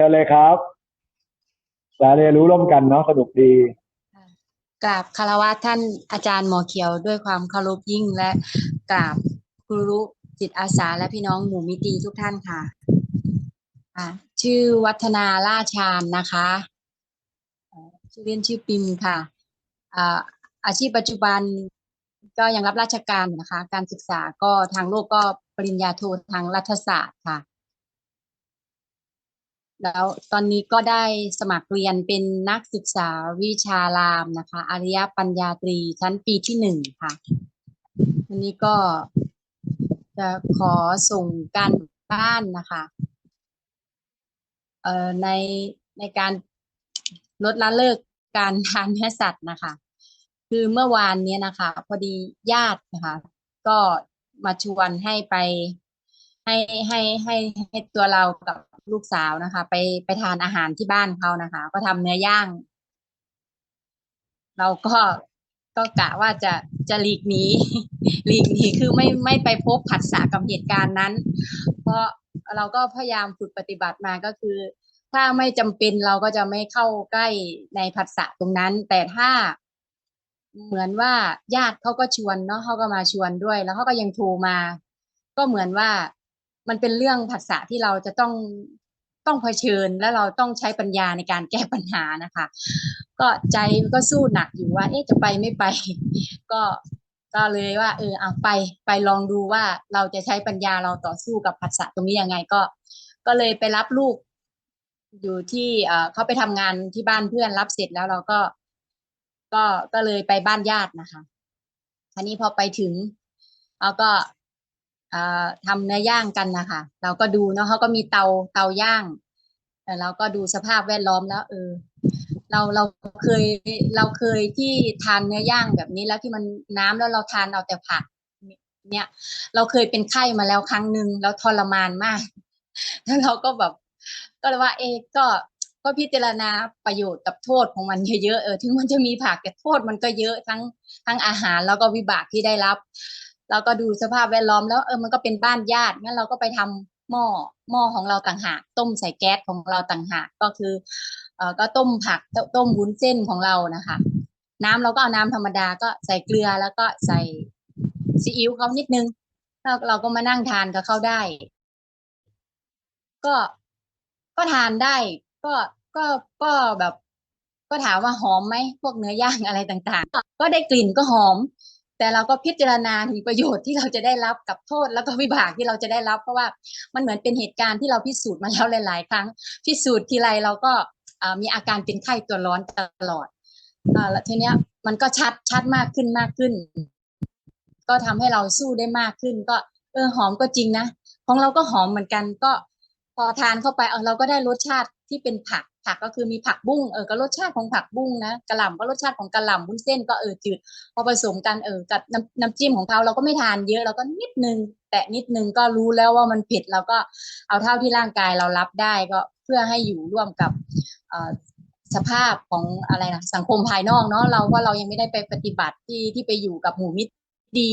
เชิญเลยครับสาเรียนรู้ร่วมกันเนาะสนุกดีกราบคารวะท่านอาจารย์หมอเขียวด้วยความเคารพยิ่งและกราบครูรุจิตอาสาและพี่น้องหมู่มิตีทุกท่านค่ะอ่าชื่อวัฒนาล่าชานนะคะชื่อเล่นชื่อปิมค่ะอ่าอาชีพปัจจุบันก็ยังรับราชการนะคะ การศึกษาก็ทางโลกก็ปริญญาโททางรัฐศาสตร์ค่ะ แล้วตอนนี้ก็ได้สมัครเรียนเป็นนักศึกษาวิชารามนะคะ อริยปัญญาตรีชั้นปีที่หนึ่งค่ะ วันนี้ก็จะขอส่งการบ้านนะคะเอ่อในในการลดละเลิกการทานเนื้อสัตว์นะคะ คือเมื่อวานเนี้ยนะคะ พอดีญาตินะคะ ก็มาชวนให้ไปให้ให้ให้ให้ตัวเรากับ ลูกสาวนะคะ ไปไปทานอาหารที่บ้านเขานะคะ ก็ทำเนื้อย่าง เราก็ก็กะว่าจะจะหลีกหนีหลีกหนีคือไม่ไม่ไปพบผัสสะกับเหตุการณ์นั้น เพราะเราก็พยายามฝึกปฏิบัติมาก็คือ ถ้าไม่จำเป็นเราก็จะไม่เข้าใกล้ในผัสสะตรงนั้น แต่ถ้าเหมือนว่าญาติเขาก็ชวนเนาะเขาก็มาชวนด้วย แล้วเขาก็ยังโทรมา ก็เหมือนว่า มันเป็นเรื่องผัสสะที่เราจะต้องต้องเผชิญแล้วเราต้องใช้ปัญญาในการแก้ปัญหานะคะ ก็ใจก็สู้หนักอยู่ว่าเอ๊ะจะไปไม่ไป ก็ก็เลยว่า เออเอาไปไปลองดูว่าเราจะใช้ปัญญาเราต่อสู้กับผัสสะตรงนี้ยังไงก็ ก็เลยไปรับลูก อยู่ที่เออเขาไปทำงานที่บ้านเพื่อนรับเสร็จแล้วเราก็ ก็ก็เลยไปบ้านญาตินะคะทีนี้พอไปถึงเราก็ ทำเนื้อย่างกันนะคะเราก็ดูเนาะเขาก็มีเตาเตาย่างแต่เราก็ดูสภาพแวดล้อมแล้วเออ เราเราเคยเราเคยที่ทานเนื้อย่างแบบนี้แล้วที่มันน้ำแล้วเราทานเอาแต่ผักเนี่ย เราเคยเป็นไข้มาแล้วครั้งหนึ่งแล้วทรมานมาก แล้วเราก็แบบ ก็เลยว่า เอะก็ก็พิจารณาประโยชน์กับโทษของมันเยอะๆเออถึงมันจะมีผักแต่โทษมันก็เยอะทั้งทั้งอาหารแล้วก็วิบากที่ได้รับ เราก็ดูสภาพแวดล้อมแล้วเออมันก็เป็นบ้านญาติงั้นเราก็ไปทำหม้อหม้อของเราต่างหากต้มใส่แก๊สของเราต่างหากก็คือเออก็ต้มผักต้มวุ้นเส้นของเรานะคะ น้ำเราก็เอาน้ำธรรมดาก็ใส่เกลือแล้วก็ใส่ซีอิ๊วเขานิดนึงแล้วเราก็มานั่งทานกับเขาได้ ก็ก็ทานได้ก็ก็ก็แบบ ก็ถามว่าหอมไหมพวกเนื้อย่างอะไรต่างๆ ก็ได้กลิ่นก็หอม แต่เราก็พิจารณาถึงประโยชน์ที่เราจะได้รับกับโทษแล้วก็วิบากที่เราจะได้รับ เพราะว่ามันเหมือนเป็นเหตุการณ์ที่เราพิสูจน์มาแล้วหลาย ๆ ครั้ง พิสูจน์ทีไรเราก็มีอาการเป็นไข้ตัวร้อนตลอดอ่าแล้วทีเนี้ยมันก็ชัดชัดมากขึ้นมากขึ้น ก็ทำให้เราสู้ได้มากขึ้น ก็เออหอมก็จริงนะของเราก็หอมเหมือนกันก็พอทานเข้าไปเออเราก็ได้รสชาติที่เป็นผัก ผักก็คือมีผักบุ้งเออก็รสชาติของผักบุ้งนะกะหล่ำก็รสชาติของกะหล่ำวุ้นเส้นก็เออจืดพอผสมกันเออกับน้ำน้ำจิ้มของเขาเราก็ไม่ทานเยอะเราก็นิดนึง แต่นิดนึงก็รู้แล้วว่ามันเผ็ดเราก็เอาเท่าที่ร่างกายเรารับได้ก็เพื่อให้อยู่ร่วมกับสภาพของอะไรนะสังคมภายนอกเนาะเราว่าเรายังไม่ได้ไปปฏิบัติที่ที่ไปอยู่กับหมู่มิตรดี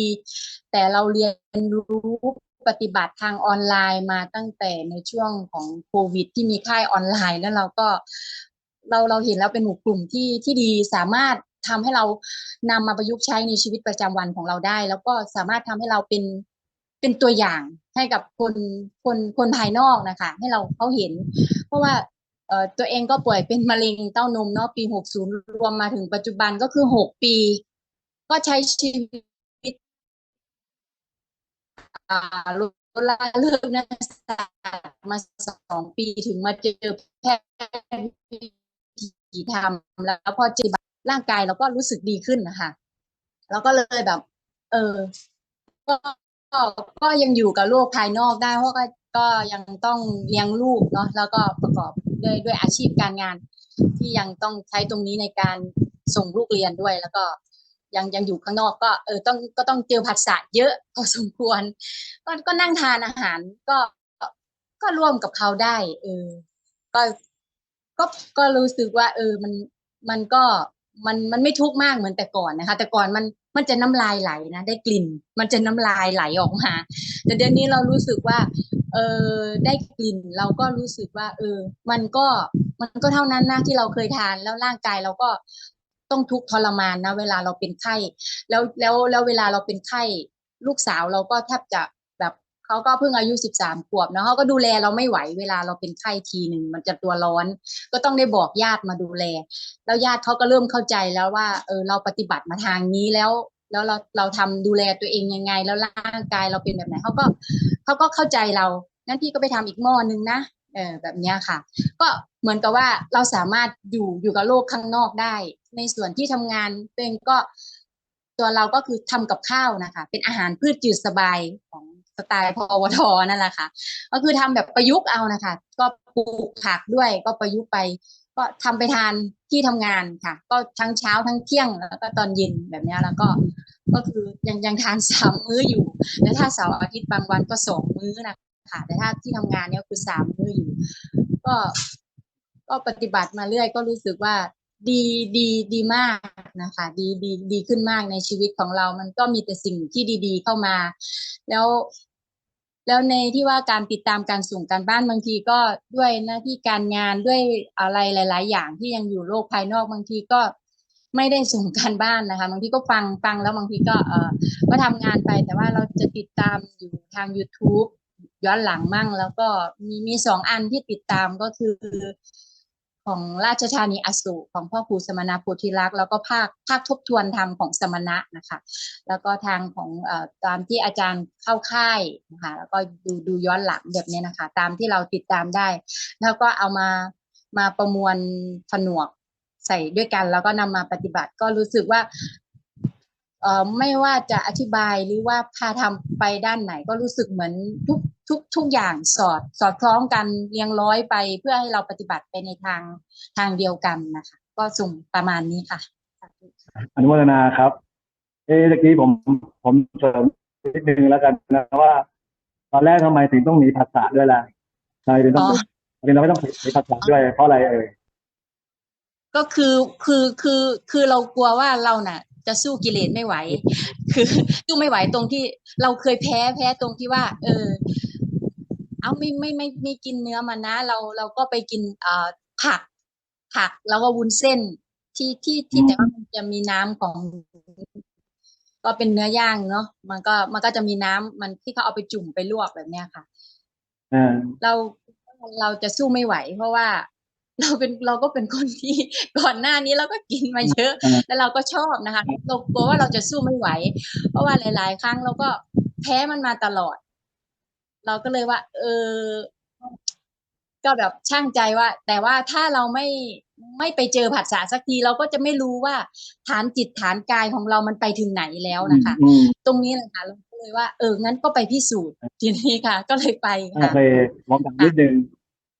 แต่เราเรียนรู้ ปฏิบัติทางออนไลน์มาตั้งแต่ในช่วงของโควิด ที่มีค่ายออนไลน์ แล้วเราก็เราเราเห็นแล้วเป็นหมู่กลุ่มที่ที่ดีสามารถทำให้เรานำมาประยุกต์ใช้ในชีวิตประจำวันของเราได้ แล้วก็สามารถทำให้เราเป็นเป็นตัวอย่างให้กับคนคนคนภายนอกนะคะ ให้เราเขาเห็น เพราะว่าตัวเองก็ป่วยเป็นมะเร็งเต้านมเนาะปี 60 รวมมาถึงปัจจุบันก็คือ 6 ปี ก็ใช้ชีวิต ลดละเลิกนักศึกษามาสองปีถึงมาเจอแพทย์วิถีธรรมแล้วพอเจอร่างกายเราก็รู้สึกดีขึ้นนะคะเราก็เลยแบบ เออก็ก็ก็ยังอยู่กับโลกภายนอกได้เพราะก็ก็ยังต้องเลี้ยงลูกเนาะแล้วก็ประกอบด้วยด้วยอาชีพการงาน ที่ยังต้องใช้ตรงนี้ในการส่งลูกเรียนด้วย แล้วก็ ยังยังอยู่ข้างนอกก็เออต้องก็ต้องเจอผัสสะเยอะพอสมควร ก็ก็นั่งทานอาหารก็ก็ร่วมกับเขาได้ เออ ก็ก็ก็รู้สึกว่า เออมันมันก็มันมันไม่ทุกข์มากเหมือนแต่ก่อนนะคะ แต่ก่อนมันมันจะน้ำลายไหลนะได้กลิ่น มันจะน้ำลายไหลออกมา แต่เดี๋ยวนี้เรารู้สึกว่า เออได้กลิ่นเราก็รู้สึกว่า เออ มันก็มันก็เท่านั้นนะที่เราเคยทานแล้วร่างกายเราก็ ต้องทุกข์ทรมานนะ เวลาเราเป็นไข้ แล้วแล้วแล้วเวลาเราเป็นไข้ ลูกสาวเราก็แทบจะแบบเขาก็เพิ่งอายุสิบสามขวบเนาะเขาก็ดูแลเราไม่ไหวเวลาเราเป็นไข้ทีหนึ่งมันจะตัวร้อน ก็ต้องได้บอกญาติมาดูแล แล้วญาติเขาก็เริ่มเข้าใจแล้วว่าเออเราปฏิบัติมาทางนี้แล้วแล้วเราเราทำดูแลตัวเองยังไง แล้วร่างกายเราเป็นแบบไหนเขาก็เขาก็เข้าใจเรางั้นพี่ก็ไปทำอีกหม้อนึงนะ เออแบบนี้ค่ะ ก็เหมือนกับว่าเราสามารถอยู่อยู่กับโลกข้างนอกได้ ในส่วนที่ทำงานตัวเองก็ตัวเราก็คือทำกับข้าวนะคะ เป็นอาหารพืชจืดสบายของสไตล์พอวทนั่นแหละค่ะ ก็คือทำแบบประยุกต์เอานะคะ ก็ปลูกผักด้วยก็ประยุกต์ไป ก็ทำไปทานที่ทำงานค่ะ ก็ทั้งเช้าทั้งเที่ยงแล้วก็ตอนเย็นแบบนี้แล้วก็ก็คือยังยังทานสามมื้ออยู่ แล้วถ้าเสาร์อาทิตย์บางวันก็สองมื้อนะ คะแต่ถ้าที่ทำงานเนี่ยคือสามมื้ออยู่ ก็ก็ปฏิบัติมาเรื่อยก็รู้สึกว่าดีดีดีมากนะคะ ดีดีดีขึ้นมากในชีวิตของเรา มันก็มีแต่สิ่งที่ดี ๆ เข้ามา แล้ว แล้วในที่ว่าการติดตามการส่งการบ้านบางทีก็ด้วยหน้าที่การงานด้วยอะไรหลาย ๆ อย่างที่ยังอยู่โลกภายนอกบางทีก็ไม่ได้ส่งการบ้านนะคะบางทีก็ฟังฟังแล้วบางทีก็เออก็ทำงานไปแต่ว่าเราจะติดตามอยู่ทาง YouTube ย้อนหลังมั่ง แล้วก็มีมีสองอันที่ติดตามก็คือของราชธานีอโศกของพ่อครูสมณะโพธิลักษณ์แล้วก็ภาคภาคทบทวนธรรมของสมณะนะคะแล้วก็ทางของอตามที่อาจารย์เข้าค่ายนะคะแล้วก็ดูดูย้อนหลังแบบนี้นะคะ ตามที่เราติดตามได้ แล้วก็เอามามาประมวลผนวกใส่ด้วยกัน แล้วก็นำมาปฏิบัติก็รู้สึกว่าเออไม่ว่าจะอธิบายหรือว่าพาทำไปด้านไหน ก็รู้สึกเหมือนทุก ทุกทุกอย่างสอดสอดคล้องกันเรียงร้อยไปเพื่อให้เราปฏิบัติไปในทางทางเดียวกันนะคะ ก็ส่งประมาณนี้ค่ะอนุโมทนาครับ เอ๊ะตะกี้ผมผมเสริมนิดนึงแล้วกันนะว่า ตอนแรกทำไมถึงต้องหนีภาษาด้วยล่ะทำไมถึงต้องอ๋อทำไมเราไม่ต้องหนีภาษาด้วย เพราะอะไรเอ่ยก็คือคือคือคือเรากลัวว่าเราน่ะ จะสู้กิเลสไม่ไหว คือสู้ไม่ไหวตรงที่เราเคยแพ้แพ้ตรงที่ว่า เออเอาไม่ไม่ไม่ไม่กินเนื้อมันนะ เราเราก็ไปกินเอ่อผัก ผักแล้วก็วุ้นเส้นที่ที่ที่แต่ว่ามันจะมีน้ำของ ก็เป็นเนื้อย่างเนาะมันก็มันก็จะมีน้ำมันที่เขาเอาไปจุ่มไปลวกแบบเนี้ยค่ะอ่าเราเราจะสู้ไม่ไหว เพราะว่า เราเป็นเราก็เป็นคนที่ก่อนหน้านี้เราก็กินมาเยอะอืมแล้วเราก็ชอบนะคะเรากลัวว่าเราจะสู้ไม่ไหว เพราะว่าหลาย ๆ ครั้งเราก็แพ้มันมาตลอด เราก็เลยว่า เออ ก็แบบช่างใจว่า แต่ว่าถ้าเราไม่ไม่ไปเจอผัสสะสักทีเราก็จะไม่รู้ว่า ฐานจิตฐานกายของเรามันไปถึงไหนแล้วนะคะอืมตรงนี้แหละค่ะเราก็เลยว่า เอองั้นก็ไปพิสูจน์ทีนี้ค่ะ ก็เลยไปโอค่ะเคลองถามนิดนึง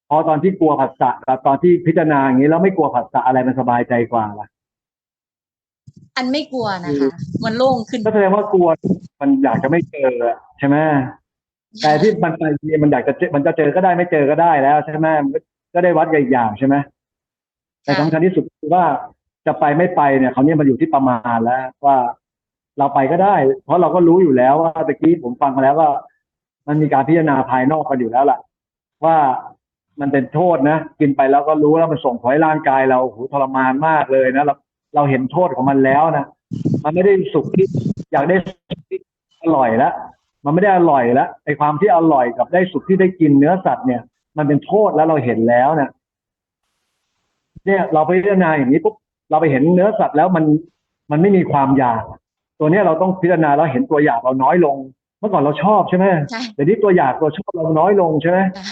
พอตอนที่กลัวผัสสะกับตอนที่พิจารณาอย่างนี้แล้วไม่กลัวผัสสะอะไรมันสบายใจกว่าล่ะอันไม่กลัวนะคะ มันโล่งขึ้นก็แสดงว่ากลัวมันอยากจะไม่เจอใช่ไหม แต่ที่มันไปทีมันอยากจะเจอมันจะเจอก็ได้ไม่เจอก็ได้แล้วใช่ไหมมันก็ก็ได้วัดกันอีกอย่างใช่ไหมแต่สำคัญที่สุดคือว่าจะไปไม่ไปเนี่ยเขาวเนี่ยมันอยู่ที่ประมาณแล้วว่า เราไปก็ได้ เพราะเราก็รู้อยู่แล้วว่าตะกี้ผมฟังมาแล้วว่า มันมีการพิจารณาภายนอกกันอยู่แล้วล่ะ ว่ามันเป็นโทษนะกินไปแล้วก็รู้แล้วมันส่งผลให้ร่างกายเราโหทรมานมากเลยนะเราเราเห็นโทษของมันแล้วนะมันไม่ได้สุขที่อยากได้สุขที่อร่อยแล้ว มันไม่ได้อร่อยแล้วไอ้ความที่อร่อยกับได้สุขที่ได้กินเนื้อสัตว์เนี่ย มันเป็นโทษแล้วเราเห็นแล้วนะเนี่ยเราไปพิจารณาอย่างนี้ปุ๊บเราไปเห็นเนื้อสัตว์แล้วมันมันไม่มีความอยาก ตัวเนี้ยเราต้องพิจารณาแล้วเห็นตัวอยากเราน้อยลง เมื่อก่อนเราชอบใช่ไหมใช่เดี๋ยวนี้ตัวอยากตัวชอบเราน้อยลงใช่ไหมค่ะ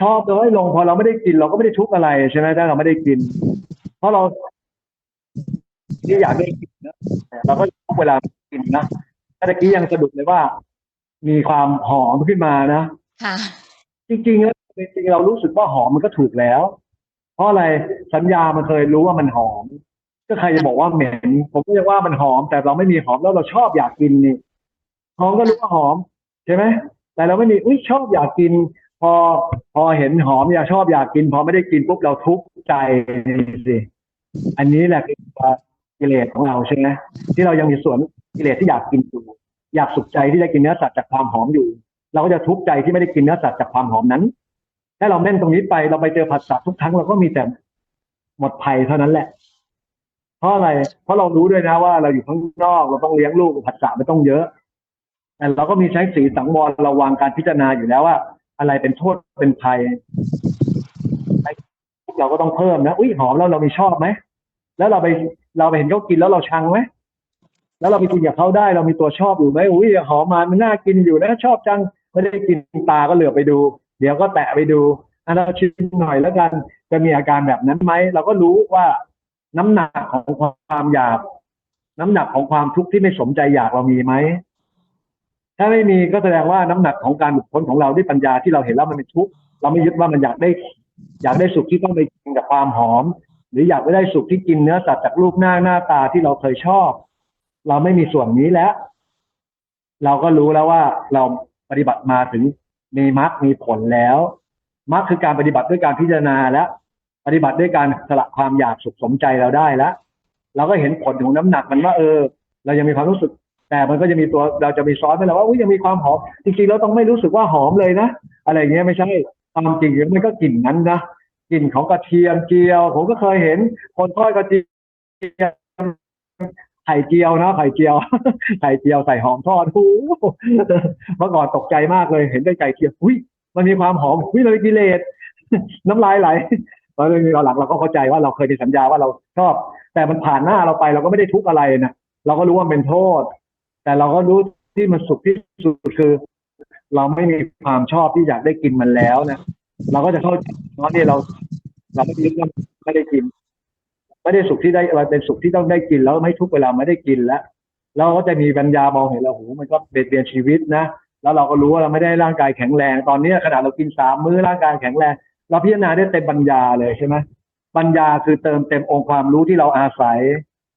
ชอบน้อยลงพอเราไม่ได้กินเราก็ไม่ได้ทุกข์อะไรใช่ไหมถ้าเราไม่ได้กิน เพราะเราที่อยากได้กินนะเราก็ทุกเวลากินนะถ้าตะกี้ยังสะดุดเลยว่า มีความหอมขึ้นมานะค่ะ จริงๆแล้วจริงๆเรารู้สึกว่าหอมมันก็ถูกแล้ว เพราะอะไรสัญญามันเคยรู้ว่ามันหอม ก็ใครจะบอกว่าเหม็น ผมก็จะว่ามันหอม แต่เราไม่มีหอมแล้วเราชอบอยากกินนี่หอมก็รู้ว่าหอมใช่ไหมแต่เราไม่มีอุ้ยชอบอยากกิน พอพอเห็นหอมอยากชอบอยากกิน พอไม่ได้กินปุ๊บเราทุกข์ใจสิอันนี้แหละคือกิเลสของเราใช่ไหมที่เรายังมีส่วนกิเลสที่อยากกินอยู่ อยากสุขใจที่ได้กินเนื้อสัตว์จากความหอมอยู่ เราก็จะทุกข์ใจที่ไม่ได้กินเนื้อสัตว์จากความหอมนั้นถ้าเราแม่นตรงนี้ไปเราไปเจอผัสสะทุกครั้งเราก็มีแต่หมดภัยเท่านั้นแหละ เพราะอะไร เพราะเรารู้ด้วยนะว่าเราอยู่ข้างนอกเราต้องเลี้ยงลูกผัสสะไม่ต้องเยอะแต่เราก็มีใช้สีสังวรระวังการพิจารณาอยู่แล้วว่า อะไรเป็นโทษเป็นภัยเราก็ต้องเพิ่มนะอุ้ยหอมแล้วเรามีชอบไหมแล้วเราไปเราไปเห็นเขากินแล้วเราชังไหม แล้วเราไปกินกับเขาได้เรามีตัวชอบอยู่ไหมอุ้ยหอมมามันน่ากินอยู่นะชอบจังไม่ได้กินตาก็เหลือไปดู เดี๋ยวก็แตะไปดูอันเราชิมหน่อยแล้วกันจะมีอาการแบบนั้นไหมเราก็รู้ว่าน้ำหนักของความอยาก น้ำหนักของความทุกข์ที่ไม่สมใจอยากเรามีไหมถ้าไม่มีก็แสดงว่าน้ำหนักของการหลุดพ้นของเราด้วยปัญญาที่เราเห็นแล้วมันเป็นทุกข์เราไม่ยึดว่ามันอยากได้ อยากได้สุขที่ต้องไปกินกับความหอม หรืออยากไม่ได้สุขที่กินเนื้อสัตว์จากรูปหน้าหน้าตาที่เราเคยชอบ เราไม่มีส่วนนี้แล้ว เราก็รู้แล้วว่าเราปฏิบัติมาถึงมีมรรคมีผลแล้วมรรคคือการปฏิบัติด้วยการพิจารณาแล้วปฏิบัติด้วยการสละความอยากสุขสมใจเราได้แล้วเราก็เห็นผลของน้ำหนักมันว่าเออ เรายังมีความรู้สึก แต่มันก็จะมีตัวเราจะมีซ้อนไปแล้วว่าอุ้ยยังมีความหอมจริงๆเราต้องไม่รู้สึกว่าหอมเลยนะอะไรเงี้ยไม่ใช่ความจริงมันก็กลิ่นนั้นนะกลิ่นของกระเทียมเจียว ผมก็เคยเห็น คนทอดกระเทียม ไข่เจียวนะไข่เจียว ไข่เจียวใส่หอมทอดโอ้โหเมื่อก่อนตกใจมากเลยเห็นได้ไก่เทียมอุ้ยมันมีความหอมอุ้ยเลยกิเลสน้ำลายไหลตอนนี้เราหลังเราก็เข้าใจว่าเราเคยมีสัญญาว่าเราชอบ แต่มันผ่านหน้าเราไปเราก็ไม่ได้ทุกข์อะไรนะเราก็รู้ว่าเป็นโทษ แต่เราก็รู้ที่มันสุขที่สุดคือ เราไม่มีความชอบที่อยากได้กินมันแล้วนะเราก็จะเข้าใจว่านี่เรา เราไม่ได้ยึดไม่ได้กิน ไม่ได้สุขที่ได้เราเป็นสุขที่ต้องได้กินแล้วไม่ทุกเวลาไม่ได้กินแล้วเราก็จะมีปัญญามองเห็นแล้วโหมันก็เบียดเบียนชีวิตนะแล้วเราก็รู้ว่าเราไม่ได้ร่างกายแข็งแรงตอนนี้ขนาดเรากินสามมื้อร่างกายแข็งแรง เราพิจารณาได้เต็มปัญญาเลยใช่ไหมปัญญาคือเติมเต็มองค์ความรู้ที่เราอาศัย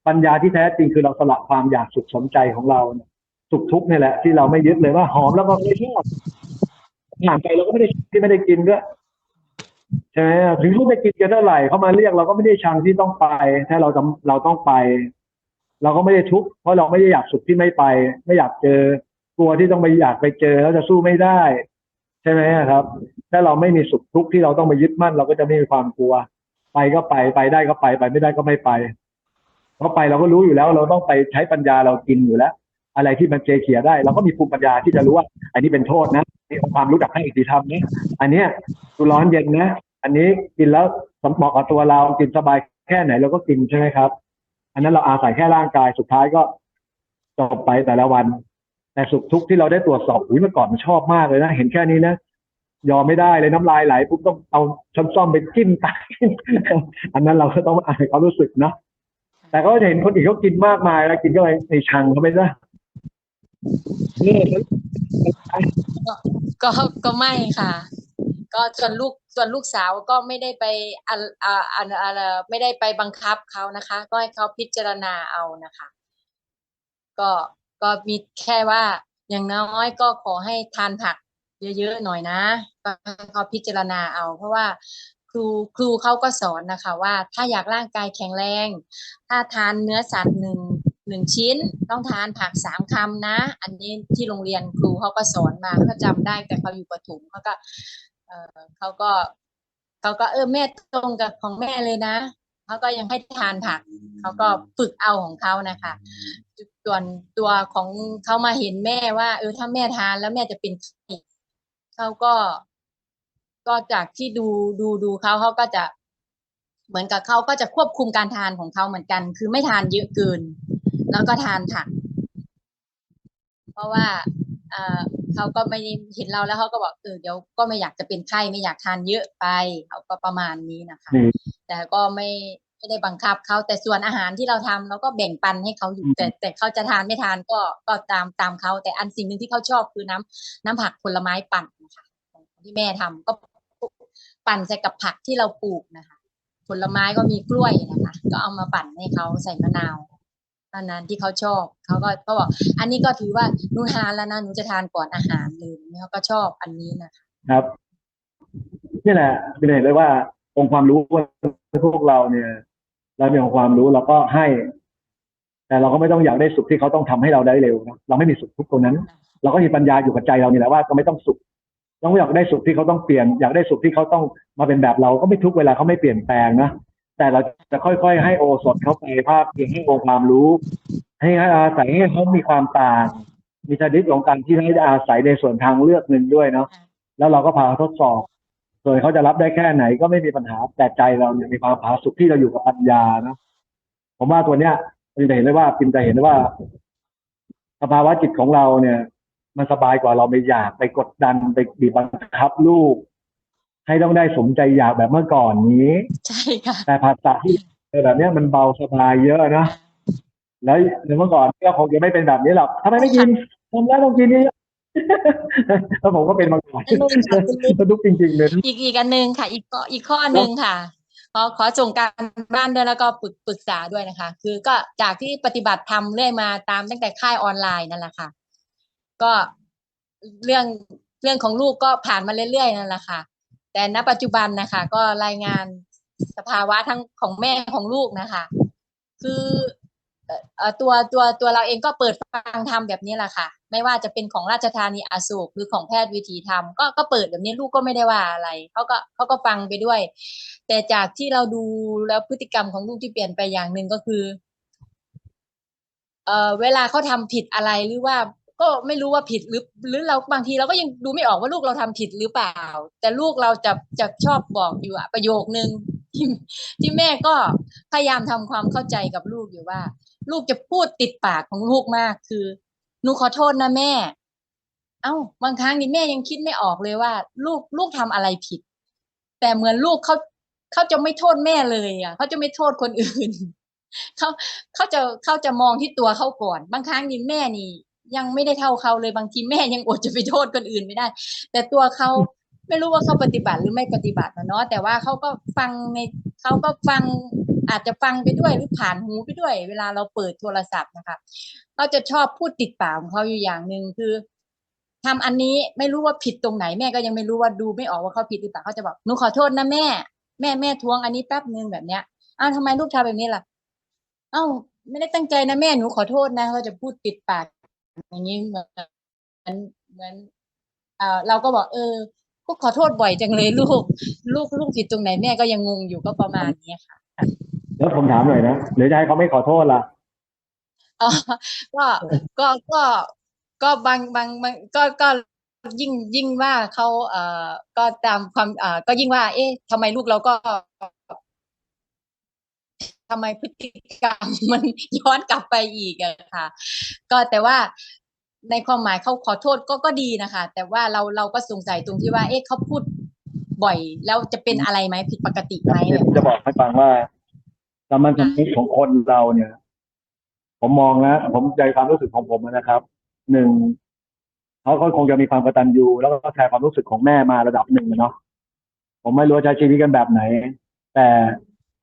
ปัญญาที่แท้จริงคือเราสละความอยากสุขสมใจของเรา สุขทุกข์นี่แหละ ที่เราไม่ยึดเลยว่าหอมแล้วก็ไม่ชอบผ่านไปเราก็ไม่ได้ที่ไม่ได้กินด้วย ใช่ไหมถึงเขาจะกินกันเท่าไหร่เขามาเรียกเราก็ไม่ได้ชังที่ต้องไป ถ้าเราจำเราต้องไป เราก็ไม่ได้ทุกข์เพราะเราไม่ได้อยากสุขที่ไม่ไป ไม่อยากเจอกลัวที่ต้องไปอยากไปเจอแล้วจะสู้ไม่ได้ ใช่ไหมครับ ถ้าเราไม่มีสุขทุกข์ที่เราต้องไปยึดมั่น เราก็จะไม่มีความกลัว ไปก็ไปไปได้ก็ไปไปไม่ได้ก็ไม่ไปเพราะไปเราก็รู้อยู่แล้ว เราต้องไปใช้ปัญญาเรากินอยู่แล้ว อะไรที่มันเจเขียได้ เราก็มีภูมิปัญญาที่จะรู้ว่า อันนี้เป็นโทษนะนี่องความรู้จักให้อิทธิธรรมนะอันเนี้ยดูร้อนเย็นนะ อันนี้กินแล้วสมเหมาะกับตัวเรากินสบายแค่ไหนเราก็กินใช่ไหมครับ อันนั้นเราอาศัยแค่ร่างกายสุดท้ายก็จบไปแต่ละวัน แต่สุขทุกข์ที่เราได้ตรวจสอบอุ้ยเมื่อก่อนมันชอบมากเลยนะ เห็นแค่นี้นะยอมไม่ได้เลยน้ำลายไหลปุ๊บต้องเอาช้อนซ่อมไปจิ้มตาอันนั้นเราก็ต้องอายเขามรู้สึกนะแต่ก็จะเห็นคนอื่นเขากินมากมายแล้วกินก็ไปในชังเขาไปซะนี่ก็ก็ไม่ค่ะ ก็ส่วนลูกส่วนลูกสาวก็ไม่ได้ไปอันอ่าอันอะไรไม่ได้ไปบังคับเขานะคะ ก็ให้เขาพิจารณาเอานะคะ ก็ก็มีแค่ว่าอย่างน้อยก็ขอให้ทานผักเยอะๆหน่อยนะก็ให้เขาพิจารณาเอา เพราะว่าครูครูเขาก็สอนนะคะ ว่าถ้าอยากร่างกายแข็งแรง ถ้าทานเนื้อสัตว์หนึ่งหนึ่งชิ้น ต้องทานผักสามคำนะ อันนี้ที่โรงเรียนครูเขาก็สอนมาเขาจำได้แต่เขาอยู่ประถมเขาก็ เออเขาก็เขาก็เออแม่ตรงกับของแม่เลยนะเขาก็ยังให้ทานผักเขาก็ฝึกเอาของเขานะคะส่วนตัวของเขามาเห็นแม่ว่า เออถ้าแม่ทานแล้วแม่จะเป็นไข้เขาก็ก็จากที่ดูดูดูเขาเขาก็จะ เหมือนกับเขาก็จะควบคุมการทานของเขาเหมือนกัน คือไม่ทานเยอะเกิน แล้วก็ทานผัก เพราะว่า เอ่อเขาก็ไม่เห็นเราแล้วเขาก็บอกเออเดี๋ยวก็ไม่อยากจะเป็นไข้ไม่อยากทานเยอะไปเขาก็ประมาณนี้นะคะนี่แต่ก็ไม่ไม่ได้บังคับเขาแต่ส่วนอาหารที่เราทำเราก็แบ่งปันให้เขาอยู่อืมแต่แต่เขาจะทานไม่ทานก็ก็ตามตามเขาแต่อันสิ่งหนึ่งที่เขาชอบคือน้ำน้ำผักผลไม้ปั่นนะคะของที่แม่ทำก็ปั่นใส่กับผักที่เราปลูกนะคะ ผลไม้ก็มีกล้วยนะคะ ก็เอามาปั่นให้เขาใส่มะนาวเท่านั้นที่เขาชอบเขาก็เขาบอกอันนี้ก็ถือว่าหนูทานแล้วนะหนูจะทานก่อนอาหารเลยเขาก็ชอบอันนี้นะคะครับนี่แหละเป็นเห็นเลยว่าองค์ความรู้ว่าพวกเราเนี่ย เรามีองค์ความรู้เราก็ให้ แต่เราก็ไม่ต้องอยากได้สุขที่เขาต้องทำให้เราได้เร็วนะเราไม่มีสุขทุกตรงนั้น เราก็มีปัญญาอยู่กับใจเรานี่แหละว่าก็ไม่ต้องสุขต้องอยากได้สุขที่เขาต้องเปลี่ยน อยากได้สุขที่เขาต้องมาเป็นแบบเราก็ไม่ทุกเวลาเขาไม่เปลี่ยนแปลงนะ แต่เราจะค่อย ๆ ให้โอสถเขาไปภาพเพียงให้องค์ความรู้ ให้อาศัยให้เขามีความต่าง มีชนิดของการที่ให้อาศัยในส่วนทางเลือกหนึ่งด้วยเนาะแล้วเราก็พาเขาทดสอบ ส่วนเขาจะรับได้แค่ไหนก็ไม่มีปัญหาแต่ใจเราเนี่ยมีความผาสุกที่เราอยู่กับปัญญาเนาะผมว่าตัวเนี้ยปิมจะเห็นได้ว่าปิมจะเห็นได้ว่าสภาวะจิตของเราเนี่ย มันสบายกว่าเราไปอยากไปกดดันไปบีบบังคับลูก ให้ต้องได้สมใจอยากแบบเมื่อก่อนนี้ ใช่ค่ะ แต่ภาษาที่เป็นแบบเนี้ยมันเบาสบายเยอะนะแล้วเมื่อก่อนก็คงจะไม่เป็นแบบนี้หรอกทำไมไม่กินทำแล้วต้องกินนี่แล้วผมก็เป็นมาก่อนเป็นลูกค่ะเป็นลูกสนุกจริงๆเลยอีกอีกอันหนึ่งค่ะ อีกข้ออีกข้อหนึ่งค่ะขอขอส่งการบ้านด้วยแล้วก็ปรึกปรึกษาด้วยนะคะ คือก็จากที่ปฏิบัติทำเรื่อยมาตามตั้งแต่ค่ายออนไลน์นั่นแหละค่ะ ก็เรื่องเรื่องของลูกก็ผ่านมาเรื่อยๆนั่นแหละค่ะ แต่ณปัจจุบันนะคะ ก็รายงานสภาวะทั้งของแม่ของลูกนะคะ คือตัวตัวตัวเราเองก็เปิดฟังธรรมแบบนี้แหละค่ะ ไม่ว่าจะเป็นของราชธานีอโศกหรือของแพทย์วิถีธรรมก็ก็เปิดแบบนี้ลูกก็ไม่ได้ว่าอะไรเขาก็เขาก็ฟังไปด้วย แต่จากที่เราดูแล้วพฤติกรรมของลูกที่เปลี่ยนไปอย่างหนึ่งก็คือ เออเวลาเขาทำผิดอะไรหรือว่า ก็ไม่รู้ว่าผิดหรือหรือเราบางทีเราก็ยังดูไม่ออกว่าลูกเราทำผิดหรือเปล่า แต่ลูกเราจะจะชอบบอกอยู่อะประโยคนึงที่ที่แม่ก็พยายามทำความเข้าใจกับลูกอยู่ว่า ลูกจะพูดติดปากของลูกมากคือหนูขอโทษนะแม่ เอ้าบางครั้งนี่แม่ยังคิดไม่ออกเลยว่า ลูกลูกทำอะไรผิด แต่เหมือนลูกเขาเขาจะไม่โทษแม่เลยอะเขาจะไม่โทษคนอื่นเขาเขาจะเขาจะมองที่ตัวเขาก่อน บางครั้งนี่แม่นี่ ยังไม่ได้เท่าเขาเลยบางทีแม่ยังอดจะไปโทษคนอื่นไม่ได้ แต่ตัวเขาไม่รู้ว่าเขาปฏิบัติหรือไม่ปฏิบัตินะเนาะแต่ว่าเขาก็ฟังในเขาก็ฟังอาจจะฟังไปด้วยหรือผ่านหูไปด้วย เวลาเราเปิดโทรศัพท์นะคะเขาจะชอบพูดติดปากของเขาอยู่อย่างหนึ่งคือทำอันนี้ไม่รู้ว่าผิดตรงไหนแม่ก็ยังไม่รู้ว่าดูไม่ออกว่าเขาผิดหรือเปล่าเขาจะบอกหนูขอโทษนะแม่ แม่แม่ทวงอันนี้แป๊บนึงแบบเนี้ยอ้าวทำไมลูกทำแบบนี้ล่ะ เอ้าไม่ได้ตั้งใจนะแม่หนูขอโทษนะเขาจะพูดปิดปาก อย่างนี้เหมือนเหมือนเอ่อเราก็บอกเออก็ขอโทษบ่อยจังเลยลูก ลูกลูกผิดตรงไหนแม่ก็ยังงงอยู่ก็ประมาณนี้ค่ะ แล้วผมถามหน่อยนะหรือจะให้เขาไม่ขอโทษล่ะอ๋อก็ก็ก็ก็บางบางบางก็ก็ยิ่งยิ่งว่าเขาเอ่อก็ตามความเอ่อก็ยิ่งว่า เอ๊ะทำไมลูกเราก็ ทำไมพฤติกรรมมันย้อนกลับไปอีกอะค่ะ ก็แต่ว่าในความหมายเขาขอโทษก็ก็ดีนะคะ แต่ว่าเราเราก็สงสัยตรงที่ว่า เอ๊ะเขาพูดบ่อย แล้วจะเป็นอะไรไหมผิดปกติไหมจะบอกให้ฟังว่าสามัญสำนึกของคนเราเนี่ย ผมมองนะผมใจความรู้สึกของผมนะครับหนึ่งเขาเขาคงจะมีความกตัญญูแล้วก็แชร์ความรู้สึกของแม่มาระดับหนึ่งอะเนาะผมไม่รู้ใช้ชีวิตกันแบบไหน แต่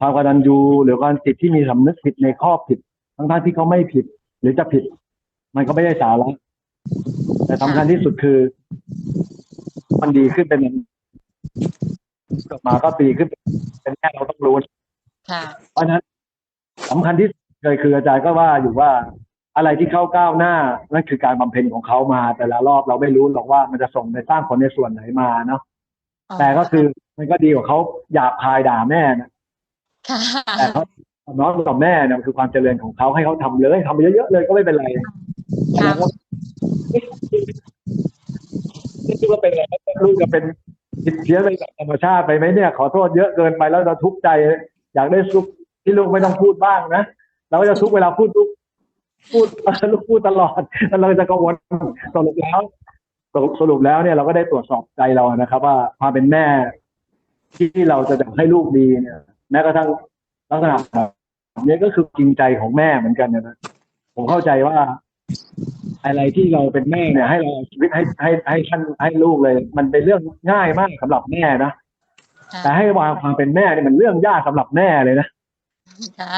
ความกตัญญูหรือความจิตที่มีสำนึกผิดในข้อผิด ทั้งๆที่เขาไม่ผิด หรือจะผิด มันก็ไม่ได้สาระแต่สำคัญที่สุดคือ มันดีขึ้นเป็นกลับมาก็ปีขึ้นเป็นแค่เราต้องรู้ค่ะเพราะฉะนั้นสำคัญที่สุดเลยคืออาจารย์ก็ว่าอยู่ว่าอะไรที่เข้าก้าวหน้านั่นคือการบำเพ็ญของเขามา แต่ละรอบเราไม่รู้หรอกว่ามันจะส่งในสร้างผลในส่วนไหนมาเนาะแต่ก็คือมันก็ดีกว่าเขาหยาบคายด่าแม่นะค่ะ แต่เขาน้องกับแม่เนี่ยมันคือความเจริญของเขาให้เขาทำเลยทำไปเยอะๆเลยก็ไม่เป็นไรค่ะแล้วก็ไม่คิดว่าเป็นอะไรลูกจะเป็นผิดเพี้ยนไปกับธรรมชาติไปไหมเนี่ย ขอโทษเยอะเกินไปแล้วเราทุกข์ใจ อยากได้ซุปที่ลูกไม่ต้องพูดบ้างนะเราก็จะทุกข์เวลาพูดลูกพูดลูกพูดตลอดแล้วเราจะกังวลสรุปแล้วสรุปสรุปแล้วเนี่ยเราก็ได้ตรวจสอบใจเรานะครับ ว่าความเป็นแม่ที่เราจะอยากให้ลูกดีเนี่ย แม้กระทั่งลักษณะแบบนี้ก็คือจริงใจของแม่เหมือนกันนะผมเข้าใจว่า อะไรที่เราเป็นแม่เนี่ย ให้เราเอาชีวิตให้ให้ให้ท่านให้ลูกเลย มันเป็นเรื่องง่ายมากสำหรับแม่นะแต่ให้วางความเป็นแม่เนี่ยมันเรื่องยากสำหรับแม่เลยนะค่ะ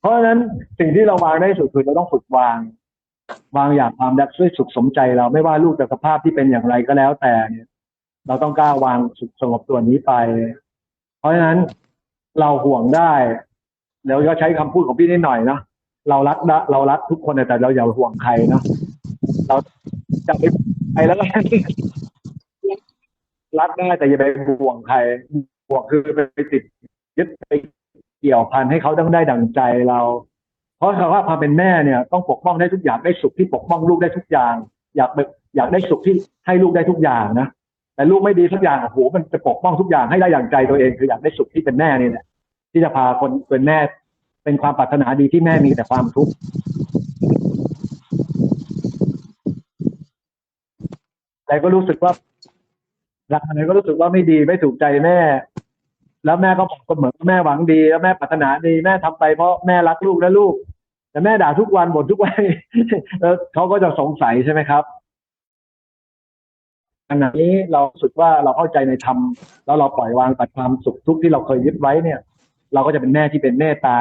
เพราะฉะนั้นสิ่งที่เราวางได้ที่สุดคือเราต้องฝึกวาง วางอย่างความรักด้วยสุขสมใจเราไม่ว่าลูกจะสภาพที่เป็นอย่างไรก็แล้วแต่เนี่ย เราต้องกล้าวางสุขสงบตัวนี้ไป เพราะฉะนั้น เราห่วงได้ แล้วก็ใช้คำพูดของพี่นิดหน่อยเนาะเรารักนะเรารักทุกคนแต่เราอย่าห่วงใครเนาะเราจะไปใครแล้วก็รักได้แต่อย่าไปห่วงใครห่วงคือไปติดยึดไปเกี่ยวพันให้เขาต้องได้ดั่งใจเรา เพราะคำว่าความเป็นแม่เนี่ย ต้องปกป้องได้ทุกอย่างได้สุขที่ปกป้องลูกได้ทุกอย่าง อยากแบบอยากได้สุขที่ให้ลูกได้ทุกอย่างนะ แต่ลูกไม่ดีทุกอย่างโอ้โหมันจะปกป้องทุกอย่างให้ได้อย่างใจตัวเองคืออยากได้สุขที่เป็นแม่นี่แหละที่จะพาคนเป็นแม่ เป็นความปรารถนาดีที่แม่มีแต่ความทุกข์แต่ก็รู้สึกว่ารักอะไรก็รู้สึกว่าไม่ดีไม่ถูกใจแม่ แล้วแม่ก็บอกเสมอว่าแม่หวังดีแล้วแม่ปรารถนาดีแม่ทำไปเพราะแม่รักลูกและลูก แต่แม่ด่าทุกวันบ่นทุกวันแล้วเขาก็จะสงสัยใช่ไหมครับ อันนี้เราสึกว่าเราเข้าใจในธรรมแล้วเราปล่อยวางตัดความสุขทุกข์ที่เราเคยยึดไว้เนี่ย เราก็จะเป็นแม่ที่เป็นเมตตา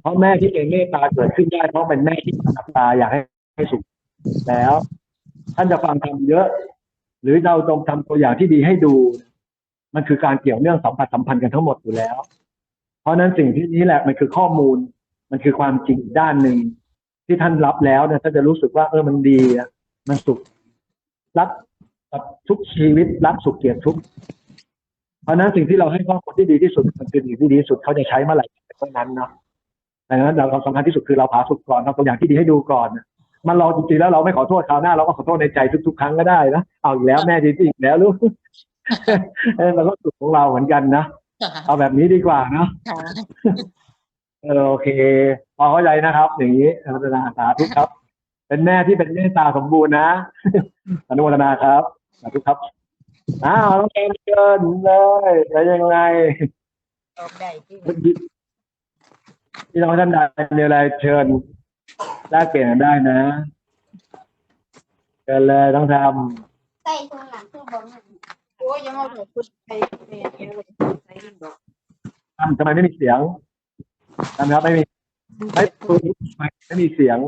เพราะแม่ที่เป็นเมตตาเกิดขึ้นได้เพราะเป็นแม่ที่มีตาอยากให้ให้สุขแล้ว ท่านจะฟังทำเยอะ หรือเราต้องทำตัวอย่างที่ดีให้ดู มันคือการเกี่ยวเนื่องสัมผัสสัมพันธ์กันทั้งหมดอยู่แล้ว เพราะนั้นสิ่งที่นี้แหละมันคือข้อมูล มันคือความจริงอีกด้านหนึ่งที่ท่านรับแล้วเนี่ยท่านจะรู้สึกว่าเออมันดีมันสุขรัก กับทุกชีวิตรักสุขเกลียดทุกข์เพราะฉะนั้นสิ่งที่เราให้ข้อมูลที่ดีที่สุดมันคือสิ่งที่ดีที่สุดเขาจะใช้เมื่อไหร่เท่านั้นเนาะดังนั้นเราสำคัญที่สุดคือเราผาสุขก่อนทำตัวอย่างที่ดีให้ดูก่อนมันรอจริงๆแล้วเราไม่ขอโทษคราวหน้าเราก็ขอโทษในใจทุกๆ ครั้งก็ได้นะเอาอีกแล้วแม่ดีอีกแล้วลูกเออเราก็สุขของเราเหมือนกันนะค่ะเอาแบบนี้ดีกว่าเนาะค่ะเออโอเค พอเข้าใจนะครับอย่างนี้อนุโมทนาสาธุครับ เป็นแม่ที่เป็นเมตตาสมบูรณ์นะอนุโมทนาครับ สาธุครับ อ้าวน้องแกนเชิญเลยแล้วยังไงตอบได้ที่เมื่อกี้พี่น้องท่านใดมีอะไรเชิญแลกเปลี่ยนกันได้นะเชิญเลยต้องทใส่ตรงหลังข้างบนน่ะโอ้ยยังเอาแต่คุณไปเมียเยอะเลยใส่ดินบอกำทำทำไมไม่มีเสียงทำครับไม่มีไม่ไม่มีเสียง